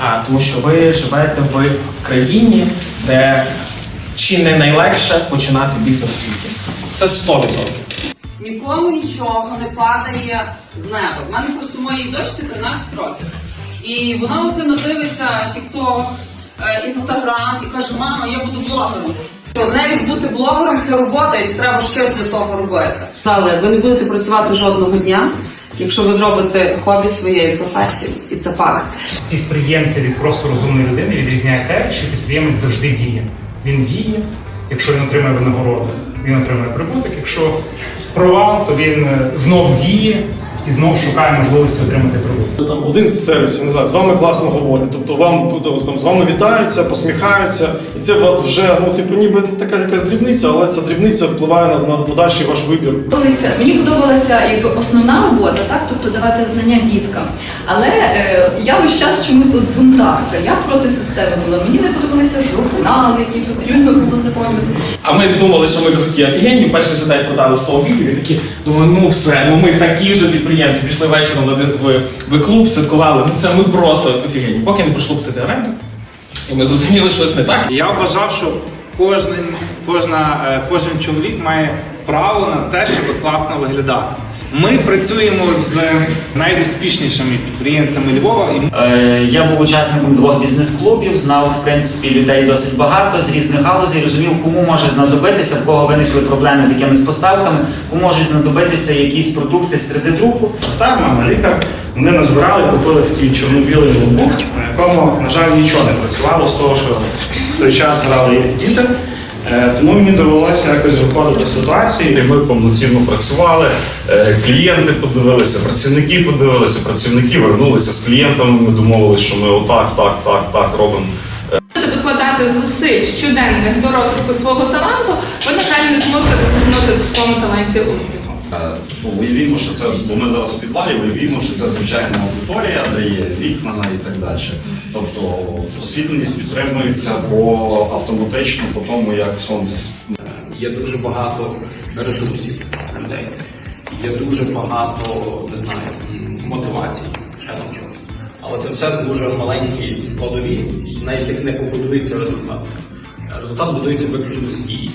а, тому що ви живете в країні, де чи не найлегше починати бізнес у світі. Це 100%. Нікому нічого не падає з неба. В мене просто моїй дочці 13 років. І вона оце надивиться TikTok, е, Instagram і каже, мама, я буду блогером. Що навіть бути блогером це робота, і треба щось для того робити. Але ви не будете працювати жодного дня, якщо ви зробите хобі своєї професії, і це факт. підприємця від просто розумної людини відрізняє те, що підприємець завжди діє. Він діє, якщо він отримає винагороду, він отримає прибуток. Якщо провал, то він е, знов діє і знов шукає можливості отримати прибуток. Там один з сервісів, не знаю, з вами класно говорять. Тобто вам там з вами вітаються, посміхаються, і це у вас вже ну типу ніби така якась дрібниця, але ця дрібниця впливає на, на подальший ваш вибір. Мені подобалася якби основна робота, так, тобто давати знання діткам. Але е, я весь час чомусь от бунтарка. Я проти системи була. Мені не подобалися журнали, які потрібно було заповнити. Ми думали, що ми круті офігенні, перший же день продали 100 обідів і такі думаю, ну все, ну ми такі вже підприємці. Пішли вечором в, в, в клуб, святкували. Ну це ми просто офігенні. Поки не прийшло платити оренду. І ми зрозуміли, що щось не так. Я вважав, що кожен, кожна, е, кожен чоловік має право на те, щоб класно виглядати. Ми працюємо з найуспішнішими підприємцями Львова, і Е, Я був учасником двох бізнес-клубів, знав в принципі людей досить багато з різних галузей, розумів, кому може знадобитися, в кого виникли проблеми з якимись поставками, кому можуть знадобитися якісь продукти з 3D-друку. Шахтар, лікар, вони назбирали, купили такий чорно-білий ноутбук, на якому, на жаль, нічого не працювало з того, що в той час грали діти. Е, Тому мені довелося якось виходити до ситуації. де Ми повноцінно працювали, е, клієнти подивилися, працівники подивилися, працівники вернулися з клієнтами. Ми домовилися, що ми отак, так, так, так робимо. Докладати зусиль щоденних до розвитку свого таланту, ви, на жаль, не зможете досягнути в своєму таланті успіху. Ну, Уявімо, що це, бо ми зараз в підвалі, уявімо, що це звичайна аудиторія, де є вікна і так далі. Тобто освітленість підтримується по автоматично по тому, як сонце Є дуже багато ресурсів людей. Є дуже багато, не знаю, мотивацій, ще там чогось. Але це все дуже маленькі складові, і на яких не побудується результат. Результат будується виключно з дії.